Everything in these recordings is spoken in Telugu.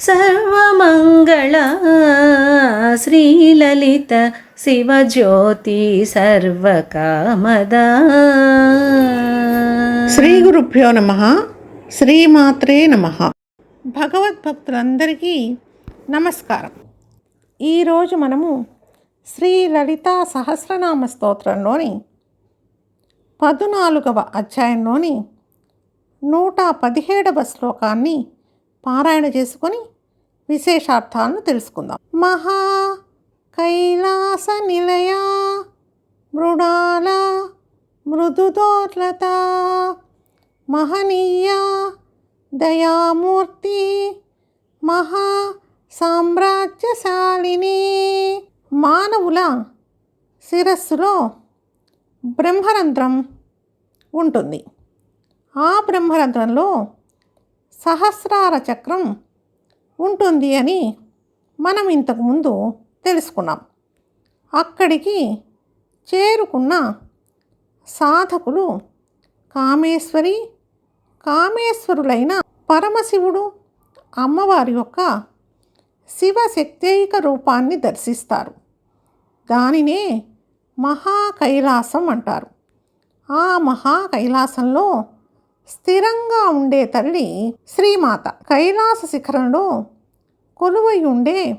సర్వమంగళ శ్రీలలిత శివజ్యోతి సర్వకామదా శ్రీ గురుభ్యో నమ శ్రీమాత్రే నమ. భగవద్భక్తులందరికీ నమస్కారం. ఈరోజు మనము శ్రీ లలితా సహస్రనామ స్తోత్రంలోని పద్నాలుగవ అధ్యాయంలోని నూట పదిహేడవ శ్లోకాన్ని పారాయణ చేసుకొని విశేషార్థాలను తెలుసుకుందాం. మహా కైలాస నిలయ మృడాల మృదుదోర్లత మహనీయ దయామూర్తి మహా సామ్రాజ్యశాలిని మానవుల శిరస్సులో బ్రహ్మరంధ్రం ఉంటుంది. ఆ బ్రహ్మరంధ్రంలో సహస్రార చక్రం ఉంటుంది అని మనం ఇంతకుముందు తెలుసుకున్నాం. అక్కడికి చేరుకున్న సాధకులు కామేశ్వరి కామేశ్వరులైన పరమశివుడు అమ్మవారి యొక్క శివశక్తైక రూపాన్ని దర్శిస్తారు. దానినే మహాకైలాసం అంటారు. ఆ మహాకైలాసంలో స్థిరంగా ఉండే తల్లి శ్రీమాత కైలాస శిఖరంలో కొలువై ఉండే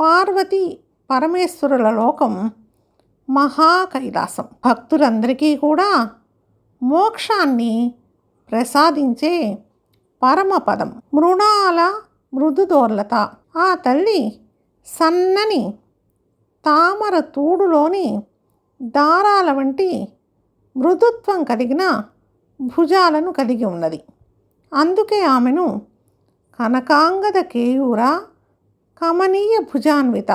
పార్వతి పరమేశ్వరుల లోకం మహా కైలాసం భక్తులందరికీ కూడా మోక్షాన్ని ప్రసాదించే పరమపదం మృణాల మృదుదోర్లత. ఆ తల్లి సన్నని తామర తూడులోని దారాల వంటి మృదుత్వం కలిగిన భుజాలను కలిగి ఉన్నది. అందుకే ఆమెను కనకాంగద కేయూర కమనీయ భుజాన్విత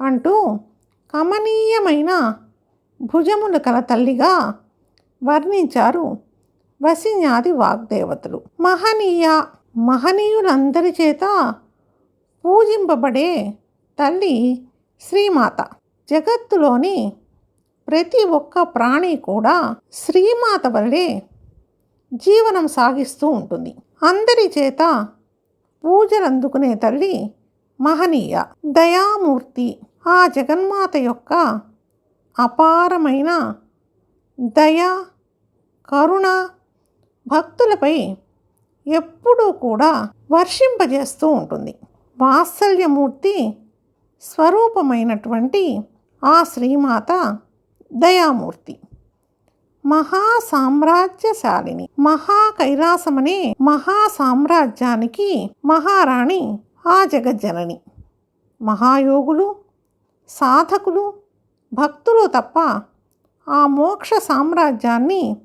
అంటూ కమనీయమైన భుజములు కల తల్లిగా వర్ణించారు వసిన్యాది వాగ్దేవతలు. మహనీయ మహనీయులందరి చేత పూజింపబడే తల్లి శ్రీమాత. జగత్తులోని ప్రతి ఒక్క ప్రాణి కూడా శ్రీమాత వల్లే జీవనం సాగిస్తూ ఉంటుంది. అందరి చేత పూజలు అందుకునే తల్లి మహనీయ. దయామూర్తి. ఆ జగన్మాత యొక్క అపారమైన దయ కరుణ భక్తులపై ఎప్పుడూ కూడా వర్షింపజేస్తూ ఉంటుంది. వాత్సల్యమూర్తి స్వరూపమైనటువంటి ఆ శ్రీమాత దయామూర్తి. మహా సామ్రాజ్యశాలిని మహా కైలాసమనే మహా సామ్రాజ్యానికి మహారాణి ఆ జగజ్జనని. మహాయోగులు సాధకులు భక్తులు తప్ప ఆ మోక్ష సామ్రాజ్యాన్ని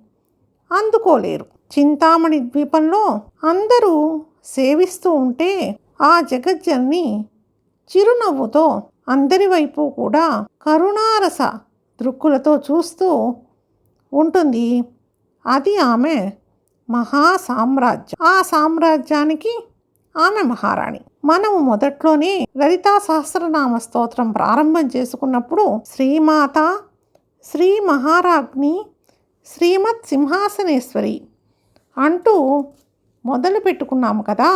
అందుకోలేరు. చింతామణి ద్వీపంలో అందరూ సేవిస్తూ ఉంటే ఆ జగజ్జన్ని చిరునవ్వుతో అందరి వైపు కూడా కరుణారస దృక్కులతో చూస్తూ ఉంటుంది. అది ఆమె మహా సామ్రాజ్యం ఆ సామ్రాజ్యానికి ఆమె మహారాణి. మనము మొదట్లోనే లలితా సహస్రనామ స్తోత్రం ప్రారంభం చేసుకున్నప్పుడు శ్రీమాత శ్రీ మహారాజ్ని శ్రీమత్ సింహాసనేశ్వరి అంటూ మొదలు పెట్టుకున్నాము కదా.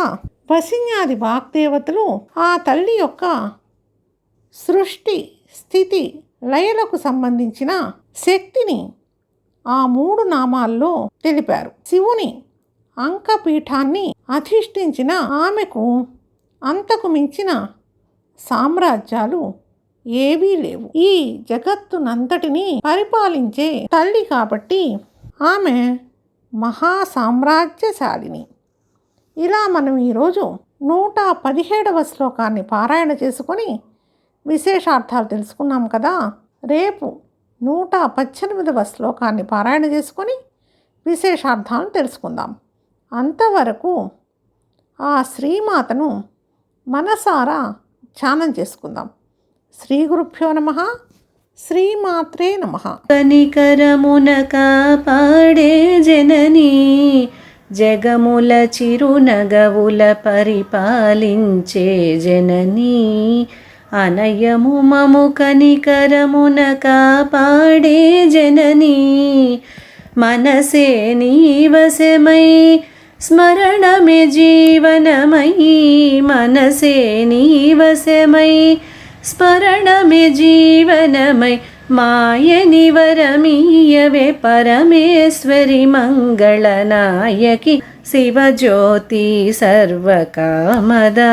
వసిన్యాది వాగ్దేవతలు ఆ తల్లి యొక్క సృష్టి స్థితి లయలకు సంబంధించిన శక్తిని ఆ మూడు నామాల్లో తెలిపారు. శివుని అంకపీఠాన్ని అధిష్ఠించిన ఆమెకు అంతకు మించిన సామ్రాజ్యాలు ఏవీ లేవు. ఈ జగత్తునంతటినీ పరిపాలించే తల్లి కాబట్టి ఆమె మహా సామ్రాజ్యశాలిని ఇలా మనం ఈరోజు నూట పదిహేడవ శ్లోకాన్ని పారాయణ చేసుకొని విశేషార్థాలు తెలుసుకున్నాం కదా. రేపు నూట పద్దెనిమిదవ శ్లోకాన్ని పారాయణ చేసుకొని విశేషార్థాలను తెలుసుకుందాం. అంతవరకు ఆ శ్రీమాతను మనసారా ధ్యానం చేసుకుందాం. శ్రీ గురుభ్యో నమ శ్రీమాత్రే నమ. కనికరమున కాపాడే జననీ జగముల చిరునగవుల పరిపాలించే జననీ. అనయము మము కనికరమున కాపాడే జననీ. మనసే నీవశమై స్మరణమే జీవనమయీ మనసే నీవశమై స్మరణమే జీవనమై. మాయని వరమీయవే పరమేశ్వరి మంగళనాయకి. శివజ్యోతి సర్వకామదా.